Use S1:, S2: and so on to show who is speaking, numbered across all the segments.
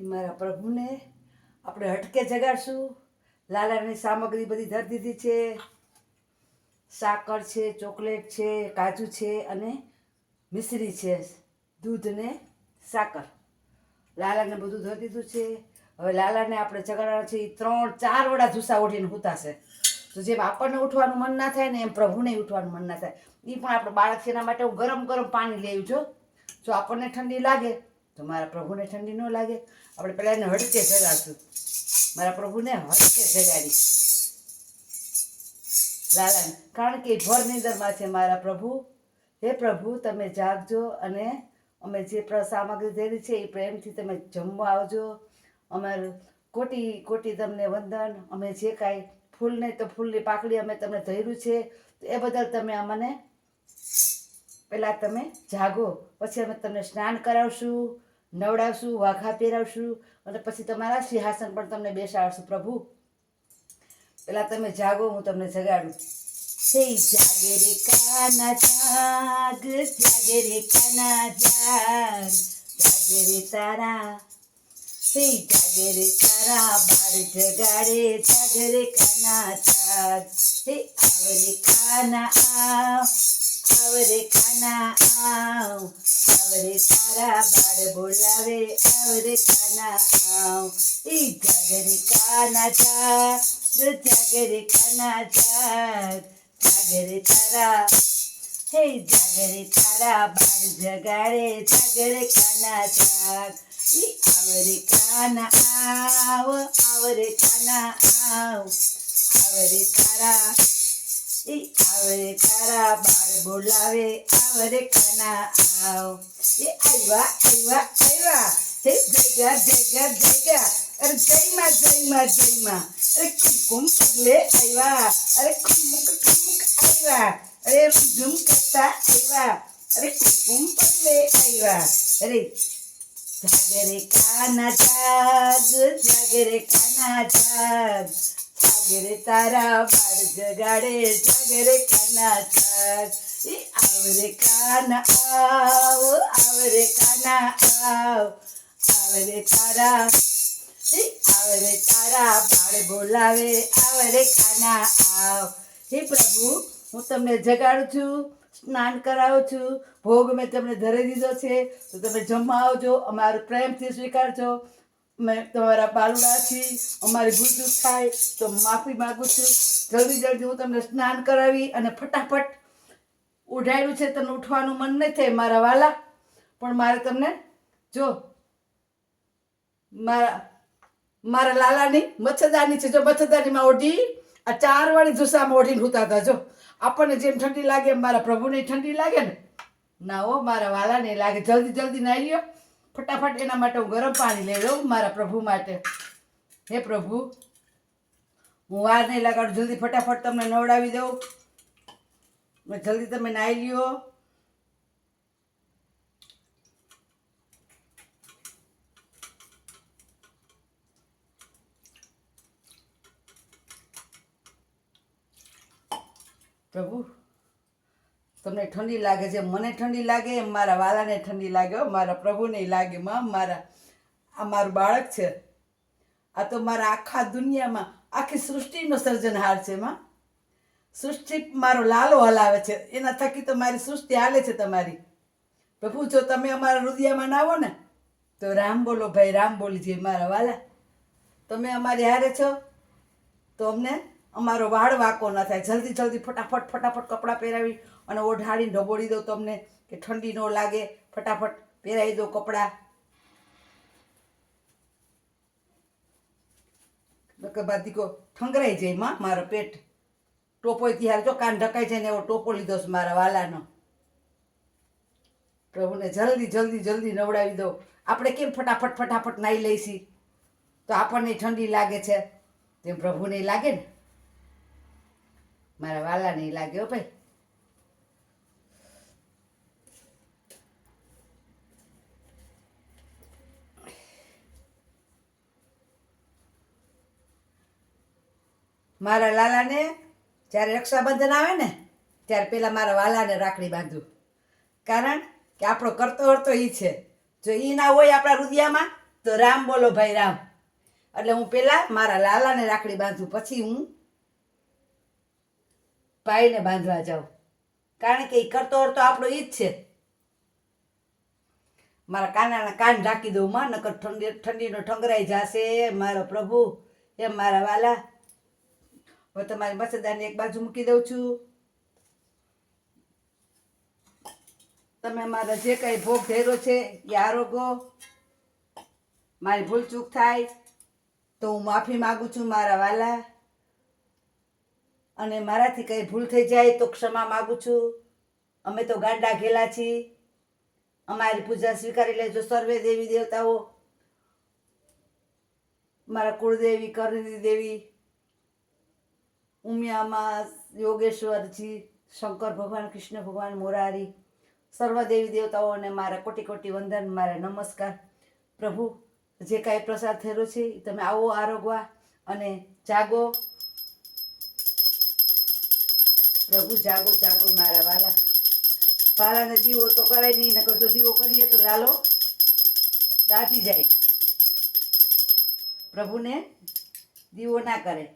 S1: એ મારા પ્રભુને આપણે હટકે જગાડશું. લાલાની સામગ્રી બધી ધરી દીધી છે. સાકર છે, ચોકલેટ છે, કાજુ છે અને મિશ્રી છે દૂધ ને સાકર. લાલાને બધું ધરી દીધું છે. હવે લાલાને આપણે જગાડવાના છે. એ ત્રણ, ચાર વડા જુસ્સા ઉઠીને હુતાશે. તો જેમ આપણને ઉઠવાનું મન ના થાય ને એમ પ્રભુને ઉઠવાનું મન ના થાય. એ પણ આપણે બાળક છે એના માટે હું ગરમ ગરમ પાણી લેવું છું જો આપણને ઠંડી લાગે તો મારા પ્રભુને ઠંડી ન લાગે. આપણે પહેલાં એને હડકે સગાડશું મારા પ્રભુને હડકે સગાડી લાલાને, કારણ કે ભર નિંદરમાં છે મારા પ્રભુ. હે પ્રભુ, તમે જાગજો અને અમે જે સામગ્રી ધરી છે એ પ્રેમથી તમે જમવા આવજો. અમારું કોટી કોટી તમને વંદન. અમે જે કાંઈ ફૂલ નહીં તો ફૂલની પાકડી અમે તમને ધર્યું છે. એ બદલ તમે અમને પહેલાં તમે જાગો. પછી અમે તમને સ્નાન કરાવશું. નવડાવશું, વાઘા પહેરાવશું અને પછી તમારા સિંહાસન પણ તમને બેસાડશું. પ્રભુ પહેલાં તમે જાગો, હું તમને જગાડું. જાગે રે કાના જાગ જાગે રે કાના જાગ જાગે રે તારા. હે જાગે રે તારા બાર જગાડે જાગે રે કાના જાગ. હે આવ રે કાના આવ આવ ખાના આવ આવરે તારા બાળ બોલાવે આવરે ખાના આવ. એ જાગરે કાના જાગ જાગરે ખાના જાગ, જાગરે તારા, હે જાગરે તારા બાળ જગાડે, જાગરે ખાના જાગ. ઈ આવ રે કાના આવ આવરે ખાના આવ આવરે તારા ઈ આવે તારા બાર બોલાવે, આવરે કાના આવ. એ આવ્યા આવ્યા આવ્યા હે, જયગા જયગા જયગા. અરે જયમાં જયમાં જયમાં. અરે કુમકુમ પગલે આવ્યા અરે ખુમક ખુમક આવ્યા અરે ઝુમ કરતા આવ્યા અરે કુમકુમ પગલે આવ્યા અરે જાગરે કાના જાગ, જાગરે કાના જાગ. જાગરે તારા બાળ જગાડે જાગરે કાના જાગ એ આવરે કાના આવ, આવરે કાના આવ, આવરે તારા. આવરે તારા બાળ બોલાવે, આવરે કાના આવ. હે પ્રભુ, હું તમને જગાડું છું, સ્નાન કરાવું છું. ભોગ મેં તમને ધરી દીધો છે, તો તમે જમવા આવજો અમારું પ્રેમથી સ્વીકારજો. મેં તમારા બાલુડાથી અમારી ભૂલ થાય તો માફી માગું છું. જલ્દી જલ્દી હું તમને સ્નાન કરાવી અને ફટાફટ ઉઢાયું છે. તમને ઉઠવાનું મન નહીં થાય મારા વાલા. પણ મારે તમને જો, મારા મારા લાલાની મચ્છરદાની છે. જો મચ્છરદાનીમાં ઓઢી, આ ચાર વાળી ઓઢીને હુતા હતા જો. આપણને જેમ ઠંડી લાગે એમ મારા પ્રભુને ઠંડી લાગે ને? ના હો, મારા વાલાને લાગે. જલ્દી જલ્દી નાહી લ્યો. ફટાફટ એના માટે હું ગરમ પાણી લઈ લઉં મારા પ્રભુ માટે. હે પ્રભુ, હું વાર નહીં લગાડું, જલ્દી ફટાફટ તમને નવડાવી દઉં. જલ્દી તમે નાહી લ્યો. પ્રભુ તમને ઠંડી લાગે છે, મને ઠંડી લાગે એમ મારા વાલાને ઠંડી લાગે મારા પ્રભુને લાગે, માં, મારા, આ મારું બાળક છે. આ તો મારા આખા દુનિયામાં, આખી સૃષ્ટિનો સર્જનહાર છે, માં. સૃષ્ટિ મારો લાલો હલાવે છે, એના થકી તો મારી સૃષ્ટિ હાલે છે તમારી. પ્રભુ, જો તમે અમારા હૃદયમાં ના આવો ને, તો રામ બોલો ભાઈ, રામ બોલીજીએ મારા વાલા. તમે અમારી હારે છો, તો અમને અમારો વાળ વાંકો ન થાય. જલ્દી જલ્દી ફટાફટ ફટાફટ કપડાં પહેરાવી અને ઓઢાડીને ઢબોળી દઉં તમને કે ઠંડી ન લાગે, ફટાફટ પહેરાવી દો કપડાં. બાદ બાદીકો ઠંગરાઈ જાય માં મારો પેટ. ટોપો ત્યારે જો કાન ઢકાઈ જાય ને એવો ટોપો લીધો છે મારા વાલાનો. પ્રભુને જલ્દી જલ્દી જલ્દી નવડાવી દો આપણે કેમ ફટાફટ ફટાફટ નાહી લઈશી તો આપણને ઠંડી લાગે છે. તેમ પ્રભુને લાગે ને? મારા વાલા નહીં લાગે હો ભાઈ. મારા લાલાને જ્યારે રક્ષાબંધન આવે ને, ત્યારે પહેલાં મારા વાલાને રાખડી બાંધું. કારણ કે આપણો કરતો હરતો એ છે. જો એ ના હોય આપણા હૃદયમાં તો રામ બોલો ભાઈ રામ. એટલે હું પહેલાં મારા લાલાને રાખડી બાંધું. પછી હું ભાઈને બાંધવા જાઉં. કારણ કે એ કરતો તો આપણો એ જ છે. મારા કાનાના કાન ઢાંકી દઉં માં, નકર ઠંડી ઠંડીનો ઠંગરાઈ જશે. મારો પ્રભુ એમ મારા વાલા. હવે તમારી મસેદાને એક બાજુ મૂકી દઉં છું. તમે મારા જે કંઈ ભોગ ધેરો છે, એ આરોગો, મારી ભૂલ ચૂક થાય, તો હું માફી માગું છું મારા વાલા. અને મારાથી કંઈ ભૂલ થઈ જાય તો ક્ષમા માગું છું. અમે તો ગાંડા ઘેલા છીએ. અમારી પૂજા સ્વીકારી લેજો સર્વે દેવી દેવતાઓ. મારા કુળદેવી કરણી દેવી ઉમિયામાં યોગેશ્વરજી, શંકર ભગવાન, કૃષ્ણ ભગવાન, મોરારી, સર્વ દેવી દેવતાઓને મારા કોટી કોટી વંદન, મારા નમસ્કાર. પ્રભુ, જે કાંઈ પ્રસાદ થયેલો છે તમે આવો આરોગવા અને જાગો. પ્રભુ, જાગો જાગો મારા વાલા. વાલાને દીવો તો કરાય નહીં, નકર જો દીવો કરીએ તો લાલો. દાજી જાય. પ્રભુને દીવો ના કરે.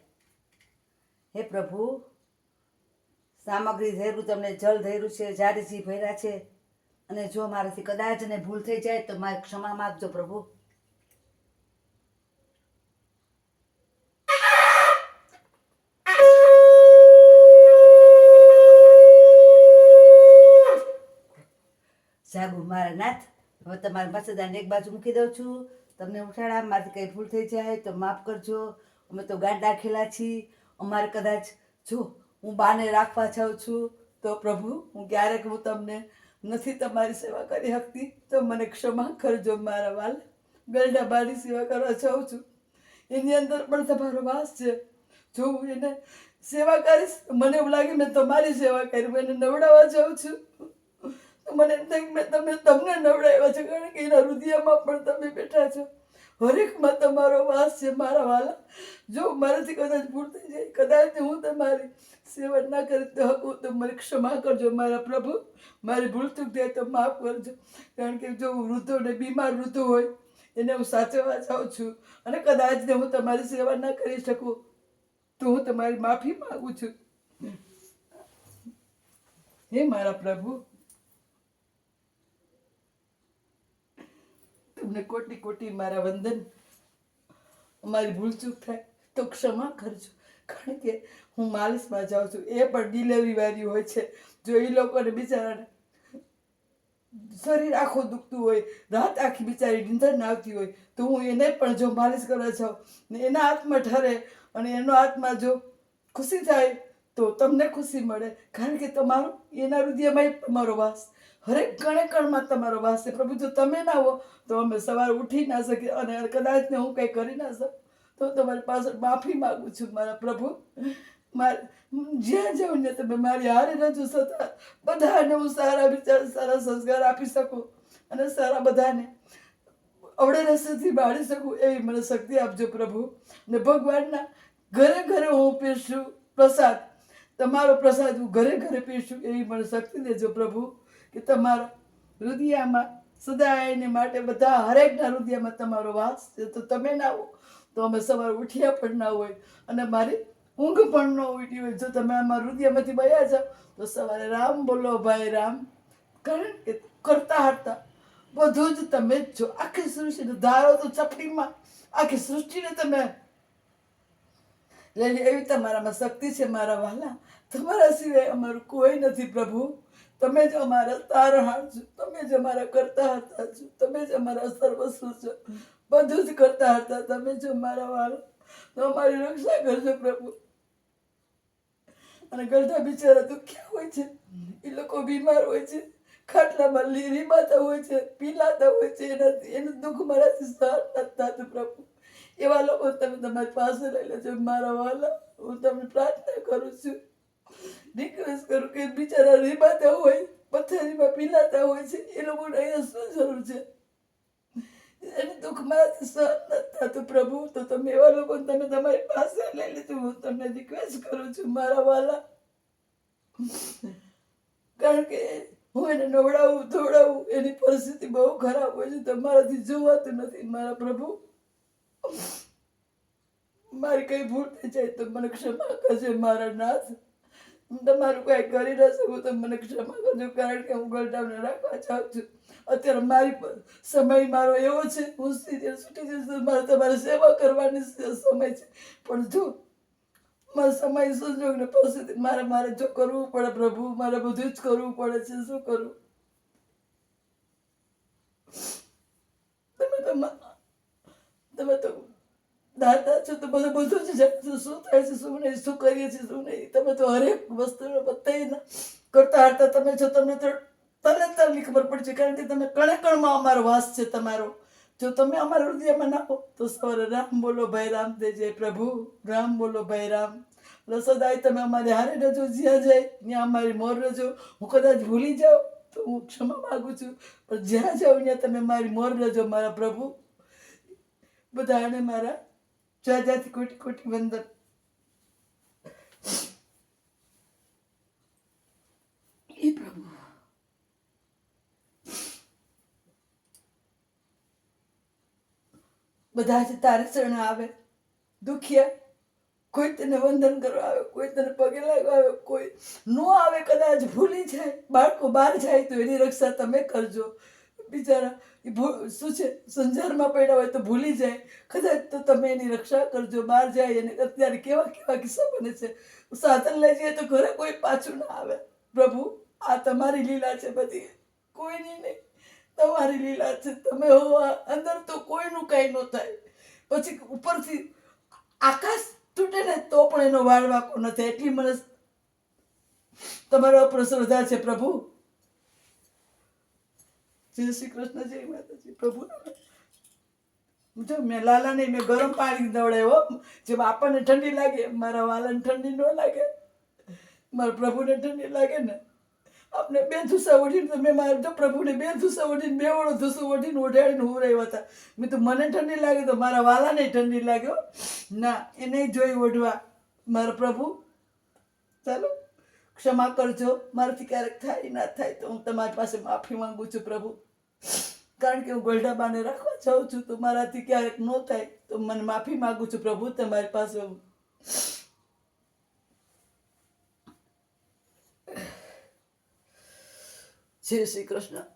S1: હે પ્રભુ, સામગ્રી ધૈર્યું તમને જલ ધૈર્યું છે જારીજી ભર્યા છે. અને જો મારાથી કદાચ ને ભૂલ થઈ જાય તો મારે ક્ષમા માગજો પ્રભુ. જાગુ મારા નાથ, હવે તમારા મસેદાને એક બાજુ મૂકી દઉં છું. તમને ઉઠાડા, મારાથી કંઈ ભૂલ થઈ જાય તો માફ કરજો. અમે તો ગાંડા ખેલા છીએ. અમારે કદાચ જો હું બાને રાખવા જાઉં છું, તો પ્રભુ, હું ક્યારેક હું તમને નથી તમારી સેવા કરી શકતી, તો મને ક્ષમા કરજો મારા વાલ. ગરડા બાની સેવા કરવા જાઉં છું. એની અંદર પણ તમારો વાસ છે. જો હું એને સેવા કરીશ મને એવું લાગે મેં તમારી સેવા કરી એને નવડાવવા જાઉં છું. તો મને એમ થાય મેં તમે તમને નવડાવ્યા છે, કારણ કે એના હૃદયમાં પણ તમે બેઠા છો. હરેકમાં તમારો વાસ છે મારા વાલા. જો મારાથી કદાચ ભૂલ થઈ જાય, કદાચ હું તમારી સેવા ના કરી હકું, તો મને ક્ષમા કરજો મારા પ્રભુ. મારી ભૂલ ચૂક થાય તો માફ કરજો. કારણ કે જો વૃદ્ધો ને બીમાર વૃદ્ધો હોય, એને હું સાચવવા જાઉં છું અને કદાચ ને હું તમારી સેવા ના કરી શકું, તો હું તમારી માફી માગું છું. હે મારા પ્રભુ. તમને કોટી કોટી મારા વંદન. અમારી ભૂલચૂક થાય તો ક્ષમા કરજો. કારણ કે હું માલિશમાં જાઉં છું. એ પણ ડિલિવરી વાળી હોય છે. જો એ લોકોને બિચારાને શરીર આખું દુખતું હોય, રાત આખી બિચારી નીંદર ના આવતી હોય, તો હું એને પણ જો માલિશ કરવા જાઉં ને એના હાથમાં ઠરે અને એનો હાથમાં જો ખુશી થાય તો તમને ખુશી મળે. કારણ કે તમારું એના હૃદયમાં તમારો વાસ હરેક કણે કણમાં તમારો વાસ છે. પ્રભુ, જો તમે ના હો, તો અમે સવારે ઉઠી ના શકીએ અને કદાચ ને હું કંઈ કરી ના શકું. તો તમારી પાસે માફી માગું છું, મારા પ્રભુ. મારે, જ્યાં જાઉં ને તમે મારી હારે રજૂ થતા બધાને હું સારા વિચાર, સારા સંસ્કાર આપી શકું અને સારા બધાને અવળે રસ્તેથી બાળી શકું એવી મને શક્તિ આપજો પ્રભુ. ને ભગવાનના ઘરે ઘરે હું પીરશું પ્રસાદ. તમારો પ્રસાદ હું ઘરે ઘરે પીરશું એવી મને શક્તિ દેજો પ્રભુ. કે તમારા હૃદયમાં સદાયને માટે બધા હરેકના હૃદયમાં તમારો વાસ છે. તો તમે ના હો. તો અમે સવારે ઉઠ્યા પણ ના હોય અને મારી ઊંઘ પણ ન ઉઠી હોય. જો તમે અમારા હૃદયમાંથી બયા જાઓ, તો સવારે રામ બોલો, ભાઈ રામ. કારણ કે કરતા હતા બધું જ તમે જ છો. આખી સૃષ્ટિને ધારો તો ચપડીમાં આખી સૃષ્ટિને તમે. લેલી એવી તમારામાં શક્તિ છે મારા વાલા. તમારા સિવાય અમારું કોઈ નથી પ્રભુ. તમે જ અમારા તારહાર છો. તમે જ અમારા કરતા હતા છો. તમે જ અમારા સર્વસ્વ છો. બધું જ કરતા હતા તમે જ અમારા વાલા તો અમારી રક્ષા કરજો પ્રભુ. અને ગરડા બિચારા દુખ્યા હોય છે. એ લોકો બીમાર હોય છે. ખાટલામાં લીરીમાતા હોય છે. પીલાતા હોય છે. એનાથી એનું દુઃખ મારાથી સહન નથી થતું પ્રભુ. એવા લોકો તમે તમારી પાસે લઈ લેજો. મારા વાલા, હું તમને પ્રાર્થના કરું છું. રિક્વેસ્ટ કરું બિચારા રીબાતા હોય, પથારીમાં પીલાતા હોય છે, એ લોકોને અહીંયા શું જરૂર છે? એને દુઃખ મારાથી સહન નથી થતું પ્રભુ, તો તમે એવા લોકોને તમે તમારી પાસે લઈ લીધું, હું તમને રિક્વેસ્ટ કરું છું મારા વાલા. કારણ કે
S2: હું એને નવડાવું, ધોવડાવું, એની પરિસ્થિતિ બહુ ખરાબ હોય છે તમારાથી જોવાતું નથી મારા પ્રભુ. મારી કઈ ભૂલ થઈ જાય તો મને ક્ષમા કરજે, મારા નાથ. હું તમારું કંઈ કરી ન શકું તો મને ક્ષમા કરજો, કારણ કે હું ગલટામને રાખવા ચાહું છું. અત્યારે મારી પર સમય મારો એવો છે, હું સ્થિતિ છૂટી જઈશ મારે તમારે સેવા કરવાની સમય છે. પણ જો, મારા સમય સંજોગ ને પરિસ્થિતિ મારે મારે જો કરવું પડે પ્રભુ, મારે બધું જ કરવું પડે છે, શું કરવું તમે તો તમે તો દાતા છો તો બધું બધું જ જાણો શું થાય છે, શું નહીં, શું કરીએ છીએ, શું નહીં, તમે તો હરેક વસ્તુ બધા કરતા હરતા તમે છો, તમને તો તરત તરની ખબર પડશે કારણ કે તમે કણે કણમાં અમારો વાસ છે તમારો. જો તમે અમારા હૃદયમાં નાખો, તો સવારે રામ બોલો, ભાઈ રામ જય પ્રભુ, રામ બોલો, ભાઈ રામ. એટલે સદાય તમે અમારી હારે રજો, જ્યાં જાય, ત્યાં અમારી મોર રજો. હું કદાચ ભૂલી જાઉં, તો હું ક્ષમા માગું છું, પણ જ્યાં જાઉં, ત્યાં તમે મારી મોર રજો, મારા પ્રભુ. બધાને મારા જાજાથી કોટી કોટી વંદન એ પ્રભુ. બધા જ તારે શરણ આવે. દુખિયા. કોઈ તને વંદન કરવા આવે કોઈ તને પગે લાગવા આવે કોઈ નો આવે કદાચ ભૂલી જાય બાળકો બહાર જાય તો એની રક્ષા તમે કરજો. બિચારા એ શું છે, સંસારમાં પડ્યા હોય તો ભૂલી જાય. કદાચ તો તમે એની રક્ષા કરજો, બહાર જાય અને અત્યારે કેવા કેવા કિસ્સા બને છે. સાધન લઈ જઈએ તો ઘરે કોઈ પાછું ના આવે. પ્રભુ, આ તમારી લીલા છે બધી. કોઈની નહીં. તમારી લીલા છે. તમે હો અંદર તો કોઈનું કાંઈ ન થાય. પછી ઉપરથી આકાશ તૂટે ને તો પણ એનો વાળ વાકો નથી એટલી મને તમારો ઉપર છે, પ્રભુ. જય શ્રી કૃષ્ણ, જય માતાજી, પ્રભુ જો મેં લાલા નહીં, મેં ગરમ પાણી દવડાવ્યો જે આપણને ઠંડી લાગે, મારા વાલાને ઠંડી ન લાગે. મારા પ્રભુને ઠંડી લાગે ને. આપણે બે ધુસા ઓઢીને તો મેં મારા તો પ્રભુને બે ધુસા ઓઢીને, બે વડો ધુસું ઓઢીને ઓઢાડીને રહ્યો હતા. મેં તો મને ઠંડી લાગે, તો મારા વાલાને ઠંડી લાગ્યો ના, એને જોઈ ઓઢવા. મારા પ્રભુ, ચાલો. ક્ષમા કરજો. મારાથી ક્યારેક થાય, ના થાય તો હું તમારી પાસે માફી માંગુ છું પ્રભુ. કારણ કે હું ગોલડાબાને રાખવા જાઉં છું, તો મારાથી ક્યારેક ન થાય તો મને માફી માંગુ છું પ્રભુ, તમારી પાસે જય શ્રી કૃષ્ણ.